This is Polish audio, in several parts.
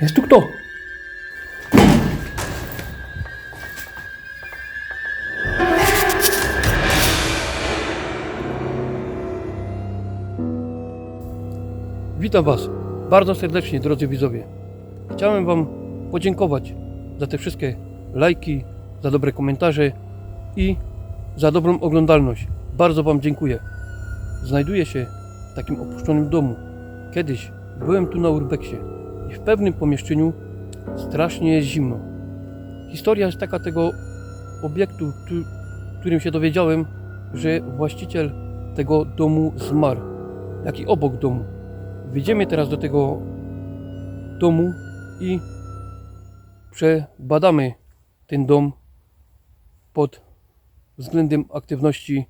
Jest tu kto? Witam Was bardzo serdecznie, drodzy widzowie. Chciałem Wam podziękować za te wszystkie lajki, za dobre komentarze i za dobrą oglądalność. Bardzo Wam dziękuję. Znajduję się w takim opuszczonym domu. Kiedyś byłem tu na Urbeksie i w pewnym pomieszczeniu strasznie jest zimno. Historia jest taka tego obiektu, którym się dowiedziałem, że właściciel tego domu zmarł, jak i obok domu. Wejdziemy teraz do tego domu i przebadamy ten dom pod względem aktywności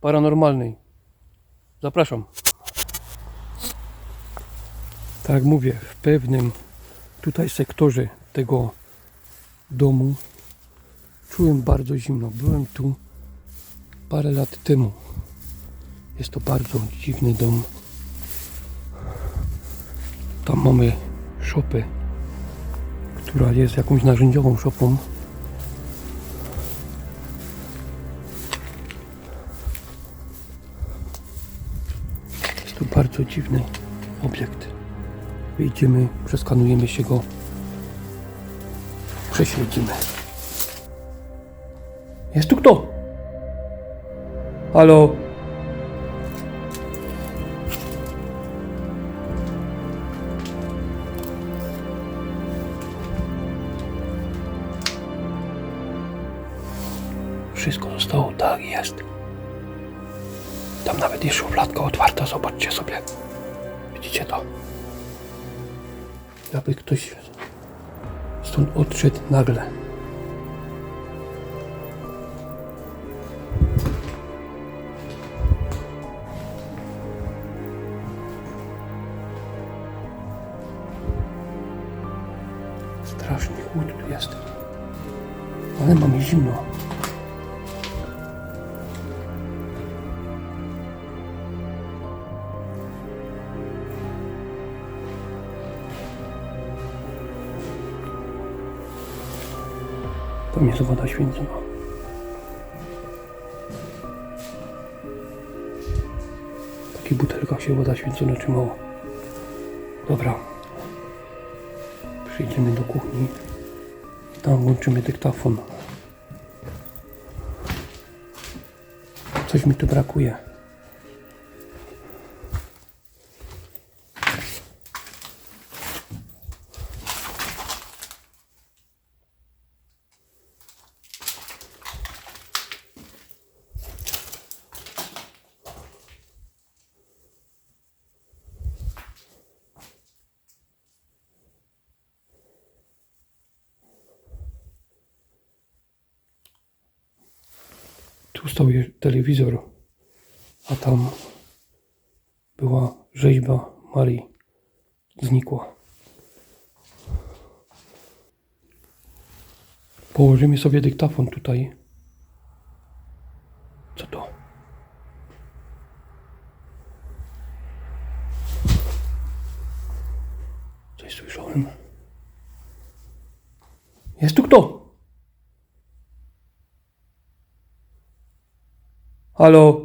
paranormalnej. Zapraszam. Tak jak mówię, w pewnym tutaj sektorze tego domu czułem bardzo zimno. Byłem tu parę lat temu. Jest to bardzo dziwny dom. Tam mamy szopę, która jest jakąś narzędziową szopą. Jest to bardzo dziwny obiekt. Wyjdziemy, przeskanujemy się go, prześledzimy. Jest tu kto? Halo? Wszystko zostało tak jest. Tam nawet jest szufladka otwarta, zobaczcie sobie. Widzicie to? Jakby ktoś stąd odszedł nagle. Strasznie chłód tu jest. Ale mamy zimno. Jest woda święcona. W takich butelkach się woda święcona trzymała. Dobra. Przejdziemy do kuchni. Tam włączymy dyktafon. Coś mi tu brakuje. Tu telewizor, a tam była rzeźba Marii. Znikła. Położymy sobie dyktafon tutaj. Co to? Coś słyszałem. Jest tu kto? Halo?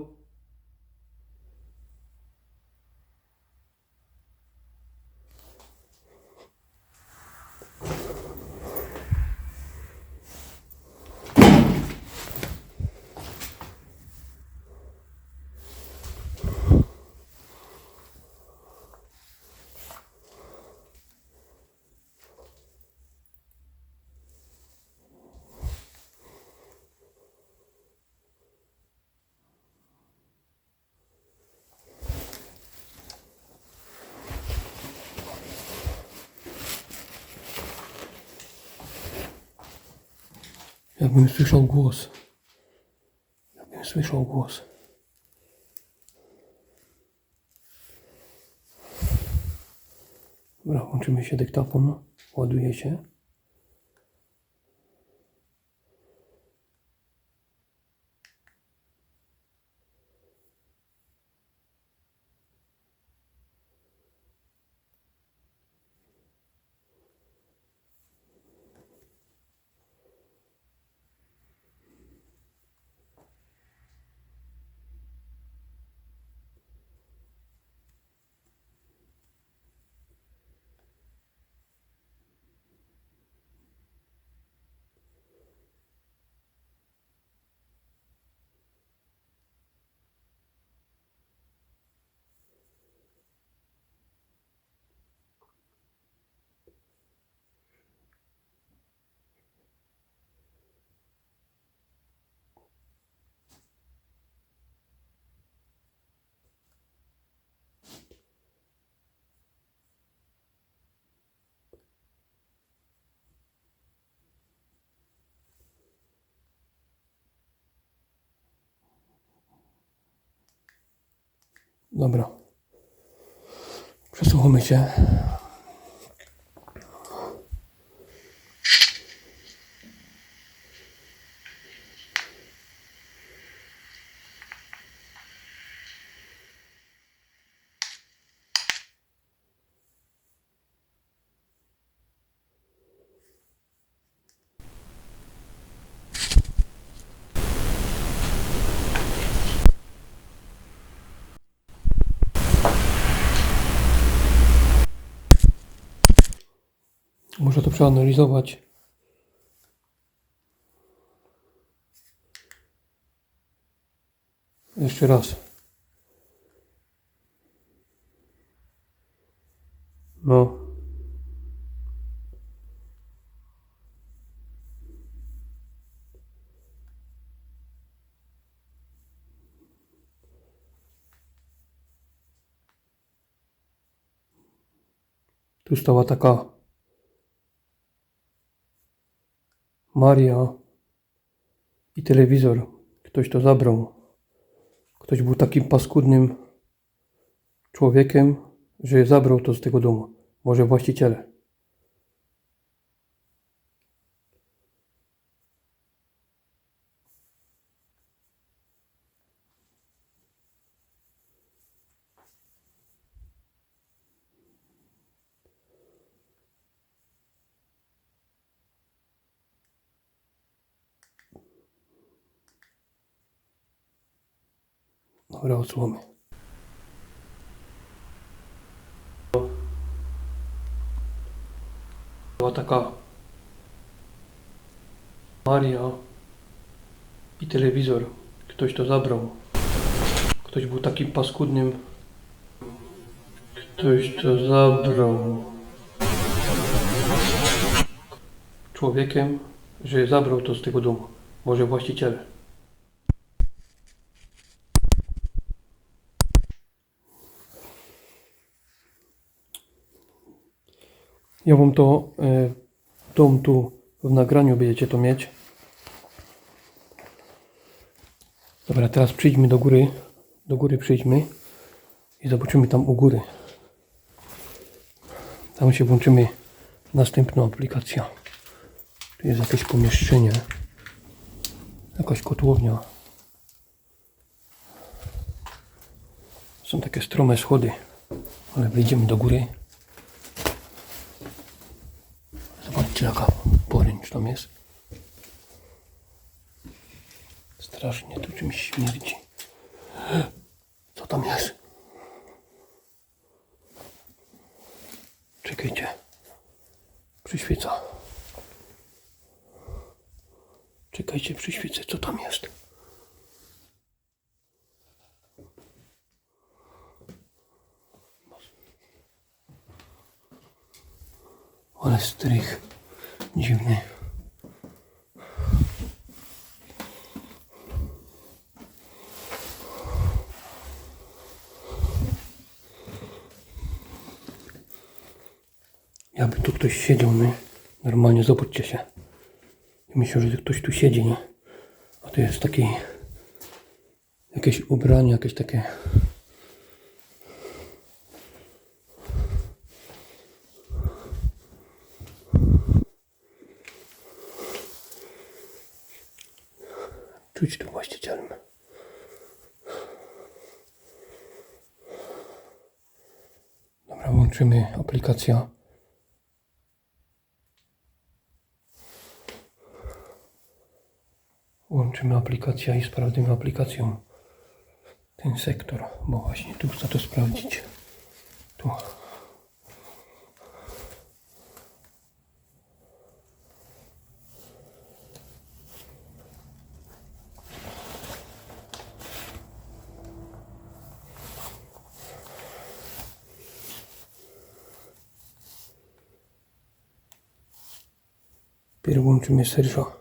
Jakbym słyszał głos. Jakbym słyszał głos. Dobra, łączymy się dyktafon. Ładuje się. Dobra. Przesłuchamy się. Muszę to przeanalizować. Jeszcze raz. No. Tu stała taka Maria i telewizor. Ktoś to zabrał. Ktoś był takim paskudnym człowiekiem, że zabrał to z tego domu. Może właściciele. Odsłony. Była taka Maria i telewizor. Ktoś to zabrał. Ktoś był takim paskudnym. Ktoś to zabrał. Człowiekiem, że zabrał to z tego domu. Może właściciele. Ja wam to e, tu w nagraniu będziecie to mieć. Dobra, teraz przyjdźmy do góry. Do góry przyjdźmy i zobaczymy tam u góry. Tam się włączymy następną aplikację. Tu jest jakieś pomieszczenie. Jakaś kotłownia. Są takie strome schody, ale wyjdziemy do góry. Zobaczcie jaka poręcz tam jest. Strasznie tu czymś śmierdzi. Co tam jest? Czekajcie. Przyświeca. Czekajcie, przyświecę. Co tam jest? Ale strych. Dziwny. Jakby tu ktoś siedział, nie? Normalnie, zobaczcie się. Myślę, że ktoś tu siedzi, nie? A to jest taki... Jakieś ubranie, jakieś takie... Czuć tu właścicielem. Dobra, łączymy aplikację. Łączymy aplikację i sprawdzimy aplikacją ten sektor, bo właśnie tu chcę to sprawdzić. Tu. Pierw łączymy serża.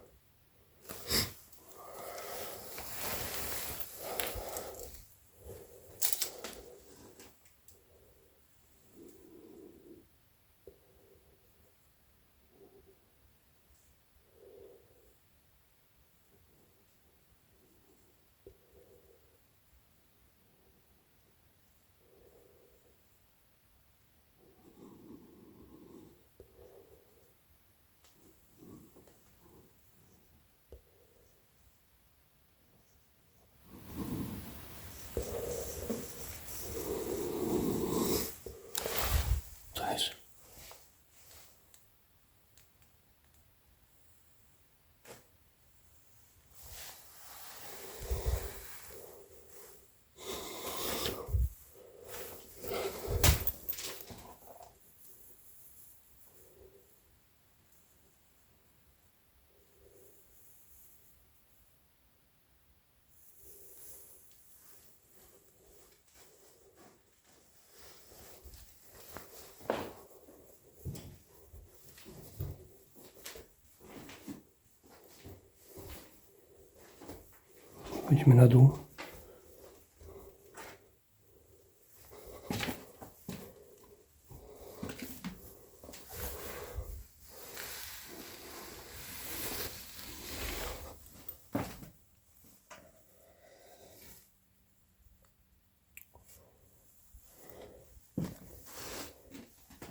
Chodźmy na dół.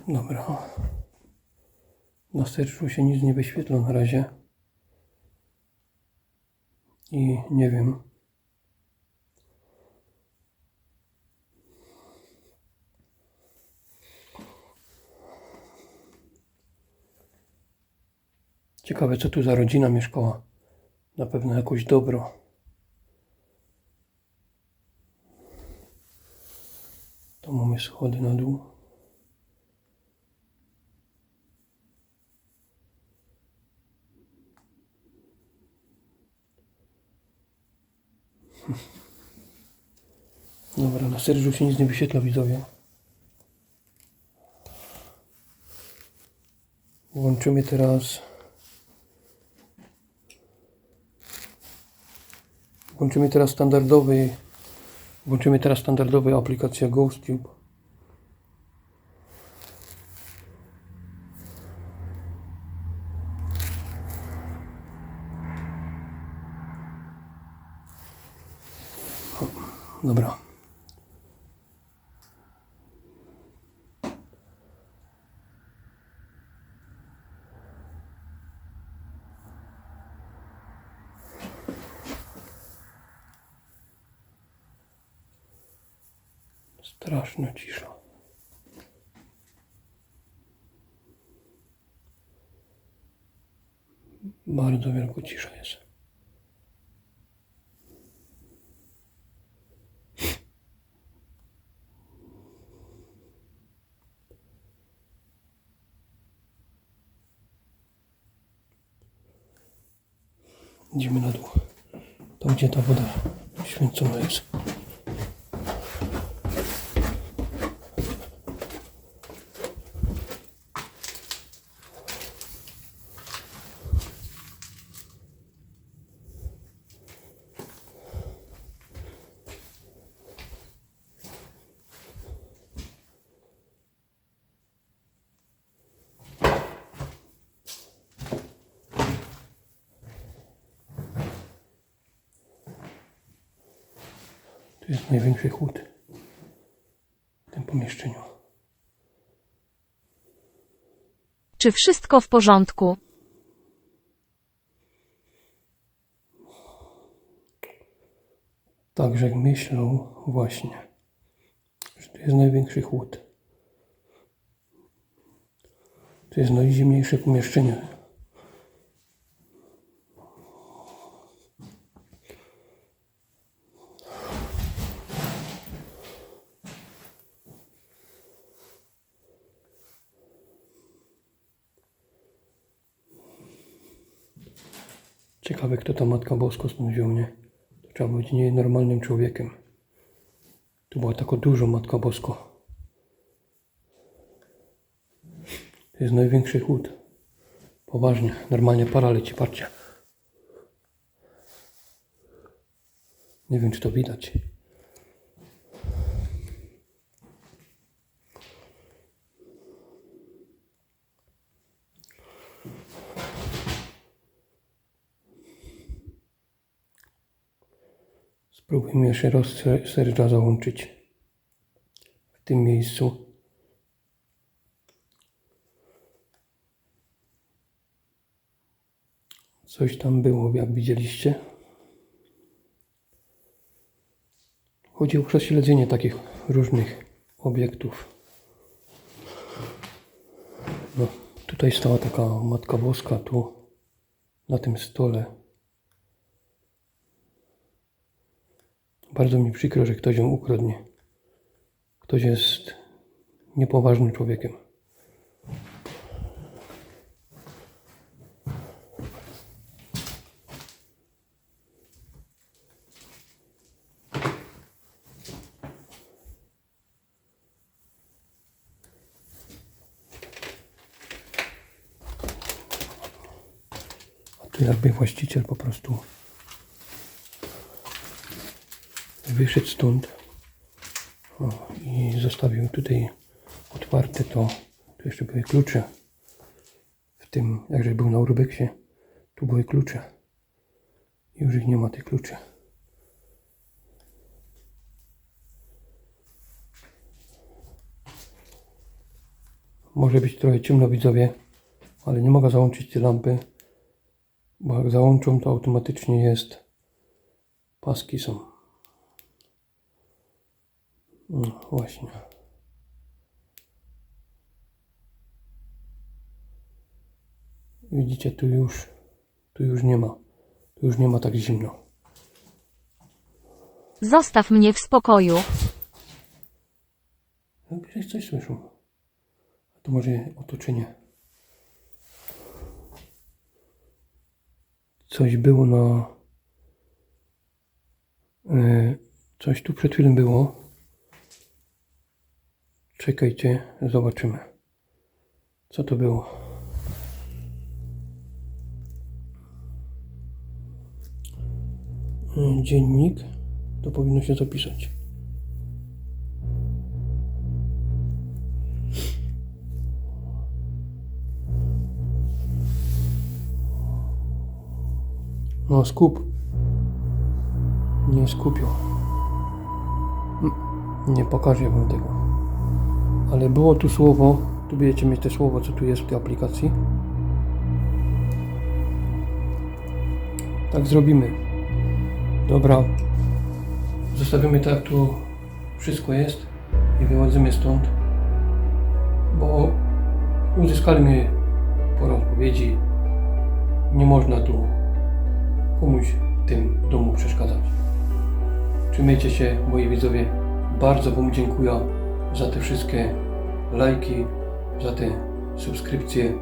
Dobra. Na sercu się nic nie wyświetla na razie. I nie wiem. Ciekawe, co tu za rodzina mieszkała. Na pewno jakoś dobro. To mamy schody na dół. Dobra, na sercu się nic nie wyświetla, widzowie. Włączymy teraz. Włączymy teraz standardowy. Włączymy teraz standardowy aplikację GhostTube. Dobra. Straszna cisza. Bardzo wielka cisza jest. Idziemy na dół. Tam gdzie ta woda święcona jest. Tu jest największy chłód w tym pomieszczeniu. Czy wszystko w porządku? Także myślą właśnie, że to jest największy chłód. To jest najzimniejsze pomieszczenie. Ciekawe, kto ta Matka Bosko stąd wziął? To trzeba być nienormalnym człowiekiem. Tu była tako dużo Matka Bosko. To jest największy chłód. Poważnie, normalnie para leci, patrzcie. Nie wiem, czy to widać. Spróbujmy jeszcze raz ser- serca załączyć w tym miejscu. Coś tam było, jak widzieliście. Chodzi o prześledzenie takich różnych obiektów. No, tutaj stała taka Matka Boska, tu na tym stole. Bardzo mi przykro, że ktoś ją ukradnie. Ktoś jest niepoważnym człowiekiem. Jakby właściciel po prostu wyszedł stąd o, i zostawił tutaj otwarte, to tu jeszcze były klucze. W tym, jakże był na Urbexie, tu były klucze. Już ich nie ma tych kluczy. Może być trochę ciemno widzowie, ale nie mogę załączyć tej lampy, bo jak załączą to automatycznie jest paski są. No właśnie. Widzicie, tu już, tu już nie ma, tu już nie ma tak zimno. Zostaw mnie w spokoju. No, Gdzieś coś słyszą. To może otoczenie. Coś było na... E, coś tu przed chwilą było. Czekajcie, zobaczymy. Co to było? E, Dziennik. To powinno się zapisać. No skup. Nie skupił. Nie pokażę wam tego. Ale było tu słowo. Tu będziecie mieć te słowo, co tu jest w tej aplikacji. Tak zrobimy. Dobra. Zostawimy tak, tu wszystko jest i wychodzimy stąd. Bo uzyskaliśmy porę odpowiedzi. Nie można tu komuś w tym domu przeszkadzać. Trzymajcie się, moi widzowie. Bardzo Wam dziękuję za te wszystkie lajki, za te subskrypcje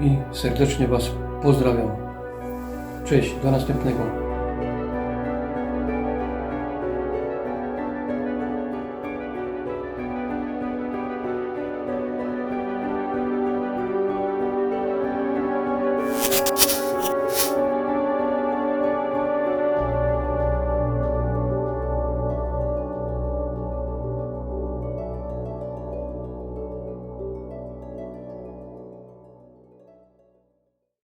i serdecznie Was pozdrawiam. Cześć, do następnego.